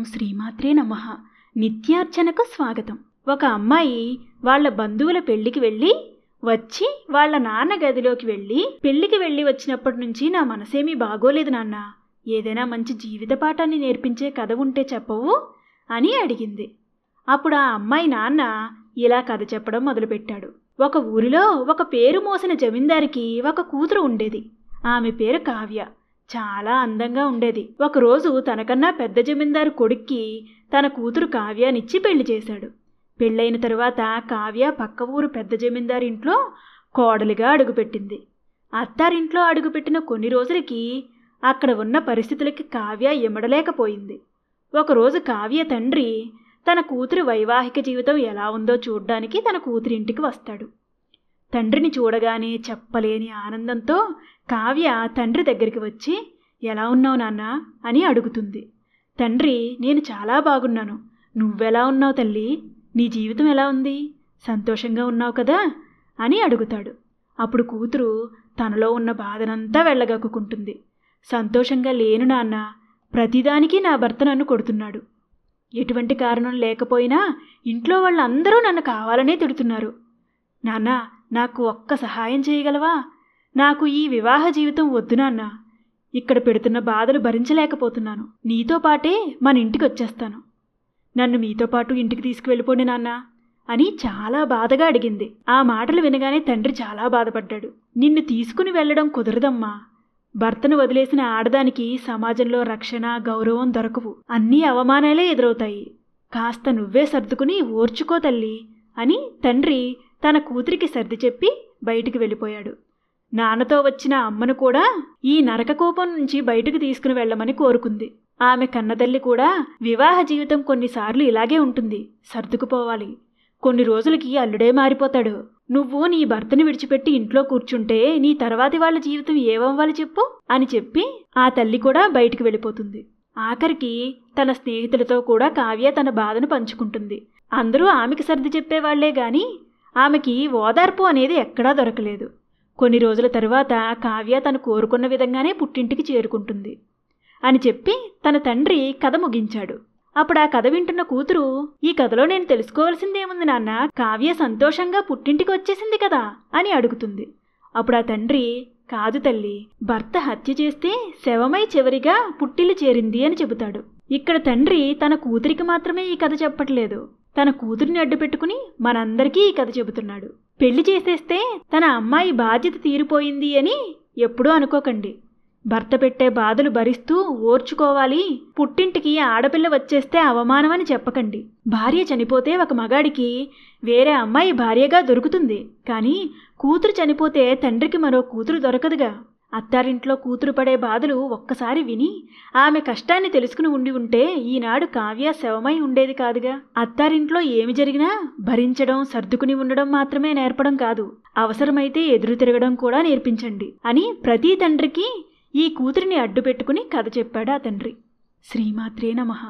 ఓం శ్రీమాత్రే నమ. నిత్యార్చనకు స్వాగతం. ఒక అమ్మాయి వాళ్ళ బంధువుల పెళ్ళికి వెళ్ళి వచ్చి వాళ్ళ నాన్న గదిలోకి వెళ్ళి పెళ్ళికి వెళ్ళి వచ్చినప్పటి నుంచి నా మనసేమీ బాగోలేదు నాన్న. ఏదైనా మంచి జీవిత పాఠాన్ని నేర్పించే కథ ఉంటే చెప్పవు అని అడిగింది. అప్పుడు ఆ అమ్మాయి నాన్న ఇలా కథ చెప్పడం మొదలుపెట్టాడు. ఒక ఊరిలో ఒక పేరు మోసిన జమీందారికి ఒక కూతురు ఉండేది. ఆమె పేరు కావ్య. చాలా అందంగా ఉండేది. ఒకరోజు తనకన్నా పెద్ద జమీందారు కొడుక్కి తన కూతురు కావ్యానిచ్చి పెళ్ళి చేశాడు. పెళ్ళైన తరువాత కావ్య పక్క ఊరు పెద్ద జమీందారింట్లో కోడలిగా అడుగుపెట్టింది. అత్తారింట్లో అడుగుపెట్టిన కొన్ని రోజులకి అక్కడ ఉన్న పరిస్థితులకి కావ్య ఇమడలేకపోయింది ఒకరోజు కావ్య తండ్రి తన కూతురి వైవాహిక జీవితం ఎలా ఉందో చూడ్డానికి తన కూతురింటికి వస్తాడు. తండ్రిని చూడగానే చెప్పలేని ఆనందంతో కావ్య తండ్రి దగ్గరికి వచ్చి ఎలా ఉన్నావు నాన్న? అని అడుగుతుంది. తండ్రి నేను చాలా బాగున్నాను. నువ్వెలా ఉన్నావు తల్లి? నీ జీవితం ఎలా ఉంది? సంతోషంగా ఉన్నావు కదా? అని అడుగుతాడు. అప్పుడు కూతురు తనలో ఉన్న బాధనంతా వెళ్ళగక్కుకుంటుంది. సంతోషంగా లేను నాన్న. ప్రతిదానికి నా భర్త నన్ను కొడుతున్నాడు. ఎటువంటి కారణం లేకపోయినా ఇంట్లో వాళ్ళందరూ నన్ను కావాలనే తిడుతున్నారు. నాన్న నాకు ఒక్క సహాయం చేయగలవా? నాకు ఈ వివాహ జీవితం వద్దు నాన్న. ఇక్కడ పెడుతున్న బాధలు భరించలేకపోతున్నాను. నీతో పాటే మన ఇంటికి వచ్చేస్తాను. నన్ను మీతో పాటు ఇంటికి తీసుకువెళ్ళిపోండి నాన్న అని చాలా బాధగా అడిగింది. ఆ మాటలు వినగానే తండ్రి చాలా బాధపడ్డాడు. నిన్ను తీసుకుని వెళ్ళడం కుదరదమ్మా. భర్తను వదిలేసిన ఆడదానికి సమాజంలో రక్షణ గౌరవం దొరకవు. అన్నీ అవమానాలే ఎదురవుతాయి. కాస్త నువ్వే సర్దుకుని ఓర్చుకో తల్లి అని తండ్రి తన కూతురికి సర్ది చెప్పి బయటికి వెళ్ళిపోయాడు. నాన్నతో వచ్చిన అమ్మను కూడా ఈ నరక కోపం నుంచి బయటకు తీసుకుని వెళ్ళమని కోరుకుంది. ఆమె కన్నతల్లి కూడా వివాహ జీవితం కొన్నిసార్లు ఇలాగే ఉంటుంది. సర్దుకుపోవాలి. కొన్ని రోజులకి అల్లుడే మారిపోతాడు. నువ్వు నీ భర్తని విడిచిపెట్టి ఇంట్లో కూర్చుంటే నీ తర్వాతి వాళ్ళ జీవితం ఏమవ్వాలి చెప్పు అని చెప్పి ఆ తల్లి కూడా బయటికి వెళ్ళిపోతుంది. ఆఖరికి తన స్నేహితులతో కూడా కావ్య తన బాధను పంచుకుంటుంది. అందరూ ఆమెకి సర్ది చెప్పేవాళ్ళే గాని ఆమెకి ఓదార్పు అనేది ఎక్కడా దొరకలేదు. కొన్ని రోజుల తరువాత కావ్య తను కోరుకున్న విధంగానే పుట్టింటికి చేరుకుంటుంది. అని చెప్పి తన తండ్రి కథ ముగించాడు. అప్పుడు ఆ కథ వింటున్న కూతురు ఈ కథలో నేను తెలుసుకోవాల్సిందేముంది నాన్న? కావ్య సంతోషంగా పుట్టింటికి వచ్చేసింది కదా? అని అడుగుతుంది. అప్పుడు ఆ తండ్రి కాదు తల్లి భర్త హత్య చేస్తే శవమై చివరిగా పుట్టిల్లు చేరింది అని చెబుతాడు. ఇక్కడ తండ్రి తన కూతురికి మాత్రమే ఈ కథ చెప్పట్లేదు. తన కూతురిని అడ్డుపెట్టుకుని మనందరికీ ఈ కథ చెబుతున్నాడు. పెళ్ళి చేసేస్తే తన అమ్మాయి బాధ్యత తీరిపోయింది అని ఎప్పుడూ అనుకోకండి. భర్త పెట్టే బాధలు భరిస్తూ ఓర్చుకోవాలి. పుట్టింటికి ఆడపిల్ల వచ్చేస్తే అవమానమని చెప్పకండి. భార్య చనిపోతే ఒక మగాడికి వేరే అమ్మాయి భార్యగా దొరుకుతుంది. కానీ కూతురు చనిపోతే తండ్రికి మరో కూతురు దొరకదుగా. అత్తారింట్లో కూతురు పడే బాధలు ఒక్కసారి విని ఆమె కష్టాన్ని తెలుసుకుని ఉండి ఉంటే ఈనాడు కావ్య శవమై ఉండేది కాదుగా. అత్తారింట్లో ఏమి జరిగినా భరించడం సర్దుకుని ఉండడం మాత్రమే నేర్పడం కాదు. అవసరమైతే ఎదురు తిరగడం కూడా నేర్పించండి అని ప్రతి తండ్రికి ఈ కూతురిని అడ్డు పెట్టుకుని కథ చెప్పాడు ఆ తండ్రి. శ్రీమాత్రే నమః.